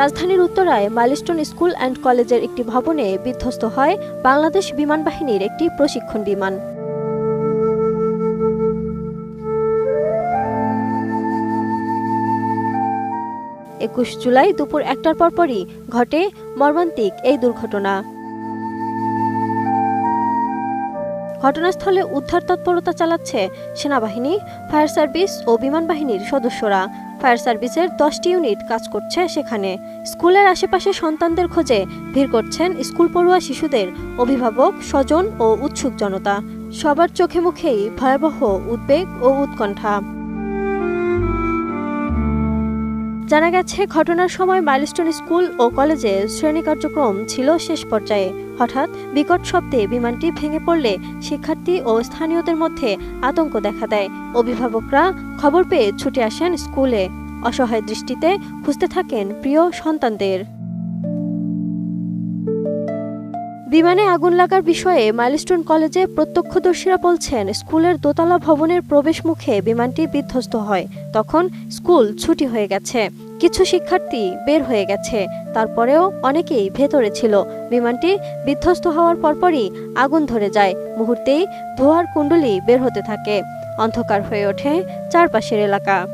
রাজধানীর উত্তরায় milestone school and কলেজের একটি ভবনে বিধ্বস্ত হয় বাংলাদেশ বিমান বাহিনীর একটি প্রশিক্ষণ বিমান। একুশ জুলাই দুপুর একটার পরপরই ঘটে মর্মান্তিক এই দুর্ঘটনা। ঘটনাস্থলে উদ্ধার তৎপরতা চালাচ্ছে সেনাবাহিনী, ফায়ার সার্ভিস ও বিমান বাহিনীর সদস্যরা। ফায়ার সার্ভিসের দশটি ইউনিট কাজ করছে সেখানে। স্কুলের আশেপাশে সন্তানদের খোঁজে ভিড় করছেন স্কুল পড়ুয়া শিশুদের অভিভাবক, স্বজন ও উৎসুক জনতা। সবার চোখে মুখেই ভয়াবহ উদ্বেগ ও উৎকণ্ঠা। জানা গেছে, ঘটনার সময় মাইলস্টোন স্কুল ও কলেজে শ্রেণি কার্যক্রম ছিল শেষ পর্যায়ে। হঠাৎ বিকট শব্দে বিমানটি ভেঙে পড়লে শিক্ষার্থী ও স্থানীয়দের মধ্যে আতঙ্ক দেখা দেয়। অভিভাবকরা খবর পেয়ে ছুটে আসেন স্কুলে। অসহায় দৃষ্টিতে খুঁজতে থাকেন প্রিয় সন্তানদের। বিমানে আগুন লাগার বিষয়ে মাইলস্টোন কলেজে প্রত্যক্ষদর্শীরা বলছেন, স্কুলের দোতলা ভবনের প্রবেশ মুখে বিমানটি বিধ্বস্ত হয়। তখন স্কুল ছুটি হয়ে গেছে। কিছু শিক্ষার্থী বের হয়ে গেছে। তারপরেও অনেকেই ভেতরে ছিল। বিমানটি বিধ্বস্ত হওয়ার পরপরই আগুন ধরে যায়। মুহূর্তেই ধোয়ার কুণ্ডলি বের হতে থাকে। অন্ধকার হয়ে ওঠে চারপাশের এলাকা।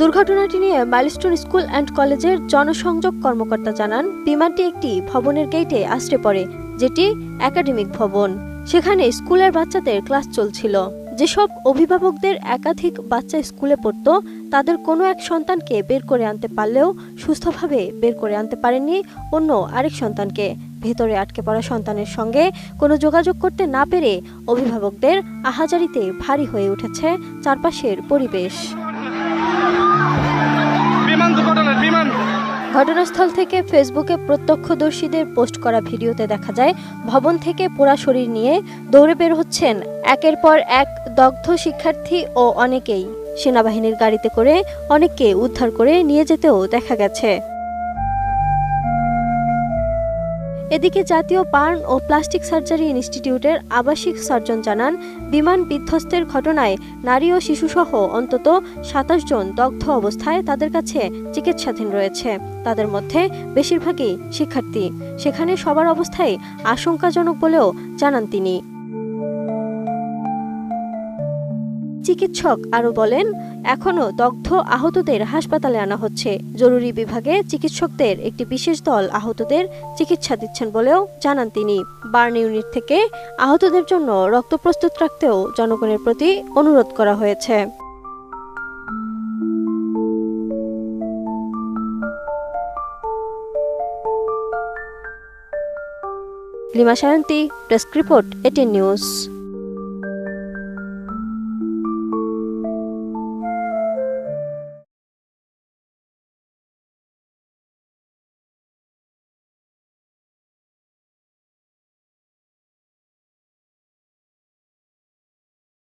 দুর্ঘটনাটি নিয়ে মাইলস্টোন স্কুল অ্যান্ড কলেজের জনসংযোগ কর্মকর্তা জানান, বিমানটি একটি ভবনের গেটে আশ্রে পড়ে, যেটি একাডেমিক ভবন। সেখানে স্কুলের বাচ্চাদের ক্লাস চলছিল। যেসব অভিভাবকদের একাধিক বাচ্চা স্কুলে পড়তো, তাদের কোনো এক সন্তানকে বের করে আনতে পারলেও সুস্থভাবে বের করে আনতে পারেননি অন্য আরেক সন্তানকে। ভেতরে আটকে পড়া সন্তানের সঙ্গে কোনো যোগাযোগ করতে না পেরে অভিভাবকদের আহাজারিতে ভারী হয়ে উঠেছে চারপাশের পরিবেশ। বিমান দুর্ঘটনার বিমান। ঘটনাস্থল থেকে ফেসবুকে প্রত্যক্ষদর্শীদের পোস্ট করা ভিডিওতে দেখা যায়, ভবন থেকে পোড়া শরীর নিয়ে দৌড়ে বের হচ্ছেন। একের পর এক দগ্ধ শিক্ষার্থী ও অনেকেই। সেনাবাহিনীর গাড়িতে করে অনেককে উদ্ধার করে নিয়ে যেতেও দেখা গেছে। এদিকে জাতীয় বার্ন ও প্লাস্টিক সার্জারি ইনস্টিটিউটের আবাসিক সার্জন জানান, বিমান বিধ্বস্তের ঘটনায় নারী ও শিশুসহ অন্তত সাতাশ জন দগ্ধ অবস্থায় তাদের কাছে চিকিৎসাধীন রয়েছে। তাদের মধ্যে বেশিরভাগই শিক্ষার্থী। সেখানে সবার অবস্থাই আশঙ্কাজনক বলেও জানান তিনি। চিকিৎসক আরও বলেন এখনও দগ্ধ আহতদের হাসপাতালে আনা হচ্ছে। জরুরি বিভাগে চিকিৎসকদের একটি বিশেষ দল আহতদের চিকিৎসা দিচ্ছেন বলেও জানান তিনি। বার্ন ইউনিট থেকে আহতদের জন্য রক্ত প্রস্তুত রাখতেও জনগণের প্রতি অনুরোধ করা হয়েছে। Lima Sayanti press report ATN news.